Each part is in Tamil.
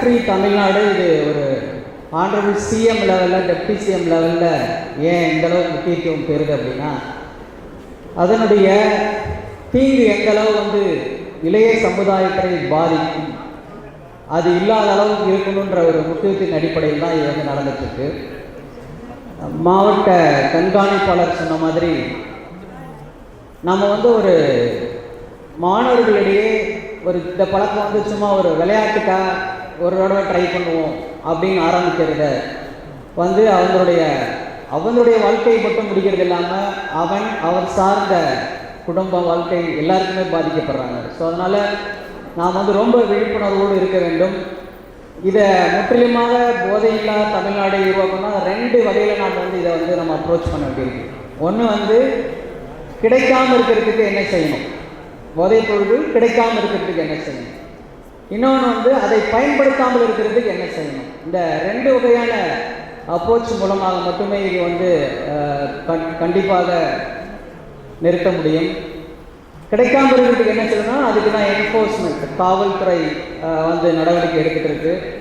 ஃப்ரீ தமிழ்நாடு இது ஒரு ஆண்டர்பிள் சிஎம் லெவலில் டெப்டி சிஎம் லெவலில் ஏன் எந்தளவுக்கு முக்கியத்துவம் பெறுது அப்படின்னா அதனுடைய தீங்கு எந்தளவு வந்து இளைய சமுதாயத்தை பாதிக்கும் அது இல்லாத அளவுக்கு இருக்கணுன்ற ஒரு முக்கியத்தின் அடிப்படையில் தான் இது வந்து நடந்துட்டுருக்கு. மாவட்ட கண்காணிப்பாளர் சொன்ன மாதிரி நம்ம வந்து ஒரு மாணவர்களிடையே ஒரு இந்த பழக்கம் வந்து சும்மா ஒரு விளையாட்டுக்காக ஒரு தடவை ட்ரை பண்ணுவோம் அப்படின்னு ஆரம்பிக்கிறத வந்து அவங்களுடைய அவனுடைய வாழ்க்கை மட்டும் முடிக்கிறது இல்லாமல் அவன் அவன் சார்ந்த குடும்ப வாழ்க்கை எல்லாருக்குமே பாதிக்கப்படுறாங்க. ஸோ அதனால் நாம் வந்து ரொம்ப விழிப்புணர்வோடு இருக்க வேண்டும். இதை முற்றிலுமாக போதையில்லா தமிழ்நாடை உருவாக்கணும்னா ரெண்டு வகையில் நாம் வந்து இதை வந்து நம்ம அப்ரோச் பண்ண வேண்டியிருக்கு. ஒன்று வந்து கிடைக்காம இருக்கிறதுக்கு என்ன செய்யணும்? போதைப் பொருள்கள் கிடைக்காம இருக்கிறதுக்கு என்ன செய்யணும்? இன்னொன்று வந்து அதை பயன்படுத்தாமல் இருக்கிறதுக்கு என்ன செய்யணும்? இந்த ரெண்டு வகையான அப்ரோச் மூலமாக மட்டுமே இது வந்து கண்- கண்டிப்பாக நிறுத்த முடியும். கிடைக்காம இருக்கிறதுக்கு என்ன செய்யணும்னா அதுக்கு தான் என்ஃபோர்ஸ்மெண்ட் காவல்துறை வந்து நடவடிக்கை எடுத்துகிட்டு இருக்கு.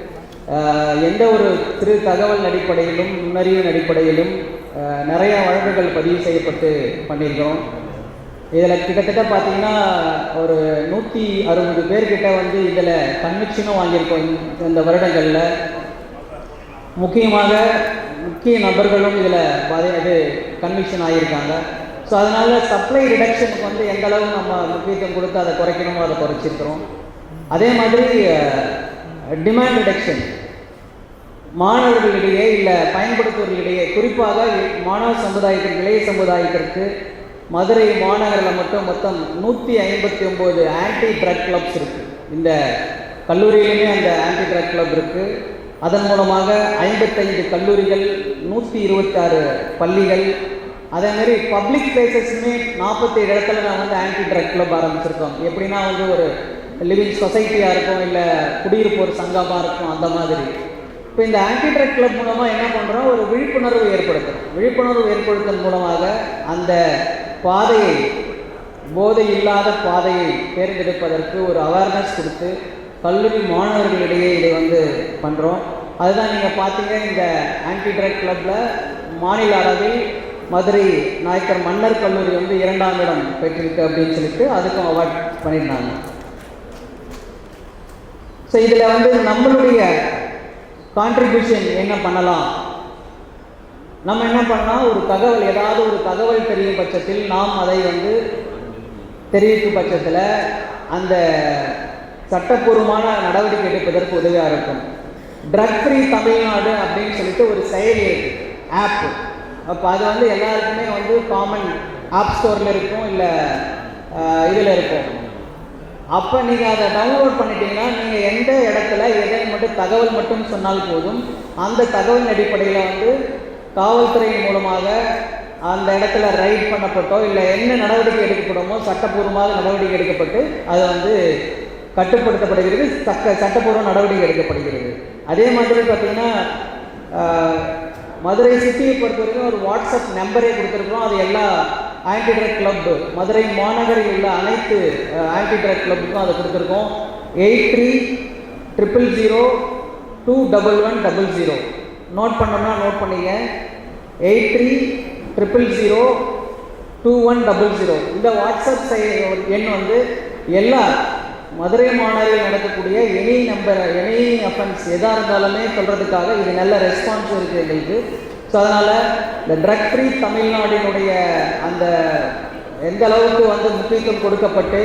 எந்த ஒரு திரு தகவல் அடிப்படையிலும் நுண்ணறிவின் அடிப்படையிலும் நிறைய வழக்குகள் பதிவு செய்யப்பட்டு பண்ணியிருக்கிறோம். இதில் கிட்டத்தட்ட பார்த்தீங்கன்னா ஒரு நூற்றி அறுபது பேர்கிட்ட வந்து இதில் கன்விக்ஷனும் வாங்கியிருக்கோம் இந்த- வருடங்களில். முக்கியமாக முக்கிய நபர்களும் இதில் பாதி இது கன்விக்ஷன் ஆகியிருக்காங்க ஸோ அதனால் சப்ளை ரிடக்ஷனுக்கு வந்து எந்த அளவு நம்ம முக்கியத்துவம் கொடுத்து அதை குறைக்கணுமோ அதை குறைச்சிருக்கிறோம். அதே மாதிரி டிமாண்ட் ரிடக்ஷன் மாணவர்களிடையே இல்லை பயன்படுத்துவர்களிடையே குறிப்பாக மாணவ சமுதாயத்திற்கு இளைய சமுதாயத்திற்கு மதுரை மாநகரில் மட்டும் மொத்தம் நூற்றி ஐம்பத்தி ஒம்பது ஆன்டி ட்ரக் கிளப்ஸ் இருக்குது இந்த கல்லூரியிலுமே அந்த ஆன்டி ட்ரக் கிளப் இருக்குது அதன் மூலமாக ஐம்பத்தைந்து கல்லூரிகள் நூற்றி இருபத்தாறு பள்ளிகள் அதே மாதிரி பப்ளிக் பிளேசஸ்மே நாற்பத்தேழு இடத்துல நான் வந்து ஆன்டி ட்ரக் கிளப் ஆரம்பிச்சிருக்கோம். எப்படின்னா வந்து ஒரு லிவிங் சொசைட்டியாக இருக்கும் இல்லை குடியிருப்போர் சங்கமாக இருக்கும் அந்த மாதிரி. இப்போ இந்த ஆன்டி ட்ரக் கிளப் மூலமாக என்ன பண்ணுறோம் ஒரு விழிப்புணர்வு ஏற்படுத்துகிறோம் விழிப்புணர்வு ஏற்படுத்துவதன் மூலமாக அந்த பாதையை போதை இல்லாத பாதையை தேர்ந்தெடுப்பதற்கு ஒரு அவேர்னஸ் கொடுத்து கல்லூரி மாணவர்களிடையே இதை வந்து பண்ணுறோம் அதுதான் நீங்கள் பார்த்தீங்க இந்த ஆன்டி ட்ரக் கிளப்பில் மாநில அளவில் மதுரை நாயக்கர் மன்னர் கல்லூரி வந்து இரண்டாம் இடம் பெற்றிருக்கு அப்படின்னு சொல்லிட்டு அதுக்கும் அவார்ட் பண்ணியிருந்தாங்க. ஸோ இதில் வந்து நம்மளுடைய கான்ட்ரிபியூஷன் என்ன பண்ணலாம்? நம்ம என்ன பண்ணலாம் ஒரு தகவல் ஏதாவது ஒரு தகவல் தெரியும் பட்சத்தில் நாம் அதை வந்து தெரிவிக்கும் பட்சத்தில் அந்த சட்டப்பூர்வமான நடவடிக்கை எடுப்பதற்கு உதவியாக இருக்கும். ட்ரக் ஃப்ரீ தமிழ்நாடு அப்படின்னு சொல்லிட்டு ஒரு செயலி இருக்குது ஆப் அப்போ அது வந்து எல்லாருக்குமே வந்து காமன் ஆப் ஸ்டோரில் இருக்கும் இல்லை இதில் இருக்கும். அப்போ நீங்கள் அதை டவுன்லோட் பண்ணிட்டீங்கன்னா நீங்கள் எந்த இடத்துல எதை மட்டும் தகவல் மட்டும் சொன்னால் போதும் அந்த தகவலின் அடிப்படையில் வந்து காவல்துறையின் மூலமாக அந்த இடத்துல ரைட் பண்ணப்பட்டோ இல்லை என்ன நடவடிக்கை எடுக்கப்படுமோ சட்டப்பூர்வமாக நடவடிக்கை எடுக்கப்பட்டு அது வந்து கட்டுப்படுத்தப்படுகிறது சட்ட சட்டப்பூர்வ நடவடிக்கை எடுக்கப்படுகிறது. அதே மாதிரி பார்த்தீங்கன்னா மதுரை சிட்டியை பொறுத்த வரைக்கும் ஒரு வாட்ஸ்அப் நம்பரே கொடுத்துருக்குறோம். அது எல்லா ஆன்டி ட்ரக் கிளப் மதுரை மாநகரில் உள்ள அனைத்து ஆன்டி ட்ரக் கிளப்புக்கும் அதை கொடுத்துருக்கோம். Eight three triple zero two double one double zero note பண்ணோம்னா நோட் பண்ணிங்க eight three triple zero two one double zero. இந்த வாட்ஸ்அப் செய்- எண் வந்து எல்லா மதுரை மாநகரில் நடக்கக்கூடிய எனி நம்பர் எனி அஃபென்ஸ் எதாக இருந்தாலுமே சொல்கிறதுக்காக இது நல்ல ரெஸ்பான்ஸ் இருக்குது எங்களுக்கு. ஸோ அதனால் இந்த ட்ரக் ஃப்ரீ தமிழ்நாடினுடைய அந்த எந்த அளவுக்கு வந்து முக்கியத்துவம் கொடுக்கப்பட்டு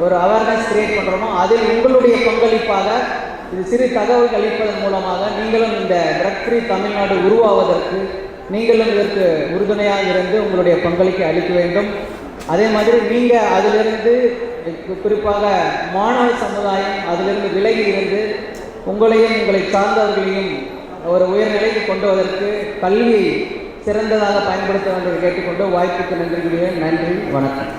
ஒரு அவேர்னஸ் க்ரியேட் பண்ணுறோமோ அதில் உங்களுடைய பங்களிப்பாக இது சிறு தகவல் அளிப்பதன் மூலமாக நீங்களும் இந்த ட்ரக் ஃப்ரீ தமிழ்நாடு உருவாவதற்கு நீங்களும் இதற்கு உறுதுணையாக இருந்து உங்களுடைய பங்களிப்பை அளிக்க வேண்டும். அதே மாதிரி நீங்கள் அதிலிருந்து குறிப்பாக மாணவ சமுதாயம் அதிலிருந்து விலகி இருந்து உங்களையும் உங்களை சார்ந்தவர்களையும் ஒரு உயர்நிலைக்கு கொண்டு வருவதற்கு கல்வியை சிறந்ததாக பயன்படுத்த வேண்டும் கேட்டுக்கொண்டு வாய்ப்புக்கு நன்றி நன்றி வணக்கம்.